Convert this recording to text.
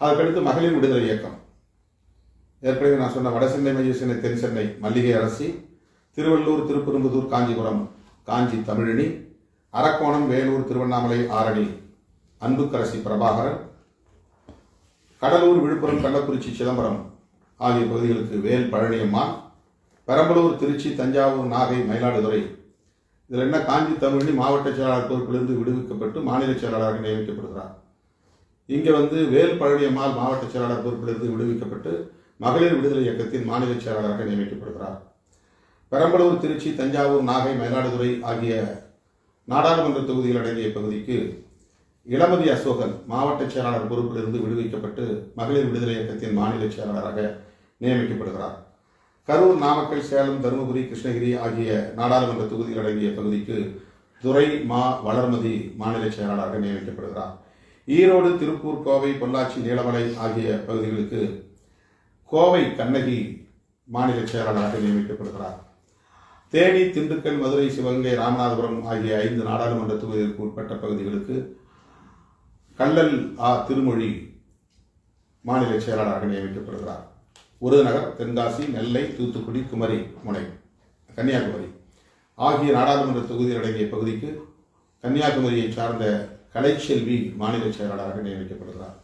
அதற்கடுத்து மகளிர் விடுதலை இயக்கம். ஏற்கனவே நான் சொன்ன வடசென்னை மைய சென்னை தென் சென்னை மல்லிகை அரசி திருவள்ளூர் திருப்பெரும்புதூர் காஞ்சிபுரம் காஞ்சி தமிழினி அரக்கோணம் வேலூர் திருவண்ணாமலை ஆரணி அன்புக்கரசி பிரபாகரன் கடலூர் விழுப்புரம் கள்ளக்குறிச்சி சிதம்பரம் ஆகிய பகுதிகளுக்கு வேல் பழனியம்மா பெரம்பலூர் திருச்சி தஞ்சாவூர் நாகை மயிலாடுதுறை. இதில் என்ன காஞ்சி தமிழி மாவட்ட செயலாளர் பொறுப்பிலிருந்து விடுவிக்கப்பட்டு மாநில செயலாளராக நியமிக்கப்படுகிறார்? இங்கே வந்து வேல் பழனியம்மாள் மாவட்ட செயலாளர் பொறுப்பிலிருந்து விடுவிக்கப்பட்டு மகளிர் விடுதலை இயக்கத்தின் மாநில செயலாளராக நியமிக்கப்படுகிறார் பெரம்பலூர் திருச்சி தஞ்சாவூர் நாகை மயிலாடுதுறை ஆகிய நாடாளுமன்ற தொகுதிகள் அடங்கிய பகுதிக்கு இளமதி அசோகன் மாவட்ட செயலாளர் பொறுப்பிலிருந்து விடுவிக்கப்பட்டு மகளிர் விடுதலை இயக்கத்தின் மாநில செயலாளராக நியமிக்கப்படுகிறார். கரூர் நாமக்கல் சேலம் தருமபுரி கிருஷ்ணகிரி ஆகிய நாடாளுமன்ற தொகுதிகள் அடங்கிய பகுதிக்கு துரை மா வளர்மதி மாநில செயலாளராக நியமிக்கப்படுகிறார். ஈரோடு திருப்பூர் கோவை பொள்ளாச்சி நீலமலை ஆகிய பகுதிகளுக்கு கோவை கண்ணகி மாநில செயலாளராக நியமிக்கப்படுகிறார். தேனி திண்டுக்கல் மதுரை சிவகங்கை ராமநாதபுரம் ஆகிய ஐந்து நாடாளுமன்ற தொகுதிகளுக்கு உட்பட்ட பகுதிகளுக்கு கள்ளல் ஆ திருமொழி மாநில செயலாளராக நியமிக்கப்படுகிறார். விருதுநகர் தென்காசி நெல்லை தூத்துக்குடி குமரி முனை கன்னியாகுமரி ஆகிய நாடாளுமன்ற தொகுதிகள் அடங்கிய பகுதிக்கு கன்னியாகுமரியை சார்ந்த கலைச்செல்வி மாநில செயலாளராக நியமிக்கப்படுகிறார்.